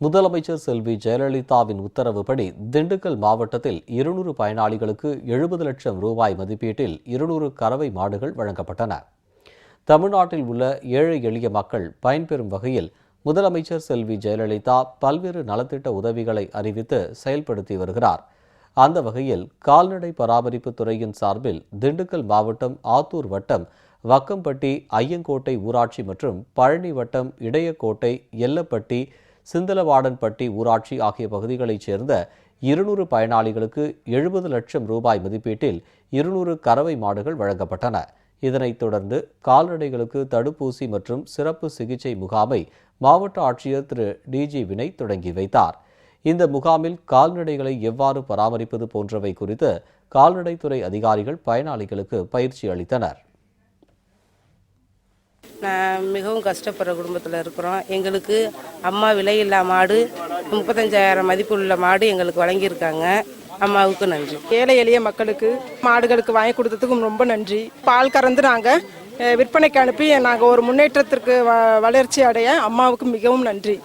முதலமைச்சர் செல்வி ஜெயலலிதாவின் உத்தரவுப்படி திண்டுக்கல் மாவட்டத்தில் இருநூறு பயனாளிகளுக்கு எழுபது லட்சம் ரூபாய் மதிப்பீட்டில் இருநூறு கறவை மாடுகள் வழங்கப்பட்டன. தமிழ்நாட்டில் உள்ள ஏழை எளிய மக்கள் பயன்பெறும் வகையில் முதலமைச்சர் செல்வி ஜெயலலிதா பல்வேறு நலத்திட்ட உதவிகளை அறிவித்து செயல்படுத்தி வருகிறார். அந்த வகையில் கால்நடை பராமரிப்பு துறையின் சார்பில் திண்டுக்கல் மாவட்டம் ஆத்தூர் வட்டம் வக்கம்பட்டி ஐயங்கோட்டை ஊராட்சி மற்றும் பழனி வட்டம் இடையக்கோட்டை எல்லப்பட்டி சிந்தலவாடன்பட்டி ஊராட்சி ஆகிய பகுதிகளைச் சேர்ந்த இருநூறு பயனாளிகளுக்கு எழுபது லட்சம் ரூபாய் மதிப்பீட்டில் இருநூறு கறவை மாடுகள் வழங்கப்பட்டன. இதனைத் தொடர்ந்து கால்நடைகளுக்கு தடுப்பூசி மற்றும் சிறப்பு சிகிச்சை முகாமை மாவட்ட ஆட்சியர் திரு. டிஜி வினய் தொடங்கி வைத்தார். இந்த முகாமில் கால்நடைகளை எவ்வாறு பராமரிப்பது போன்றவை குறித்து கால்நடைத்துறை அதிகாரிகள் பயனாளிகளுக்கு பயிற்சி அளித்தனர். மிகவும் கஷ்டப்படுற குடும்பத்தில் இருக்கிறோம். எங்களுக்கு அம்மா விலையில்லா மாடு முப்பத்தஞ்சாயிரம் மதிப்புள்ள மாடு எங்களுக்கு வழங்கியிருக்காங்க. அம்மாவுக்கு நன்றி. ஏழை எளிய மக்களுக்கு மாடுகளுக்கு வாங்கி கொடுத்ததுக்கும் ரொம்ப நன்றி. பால் கறந்து நாங்கள் விற்பனைக்கு அனுப்பி நாங்கள் ஒரு முன்னேற்றத்திற்கு வ- வளர்ச்சி அடைய அம்மாவுக்கு மிகவும் நன்றி.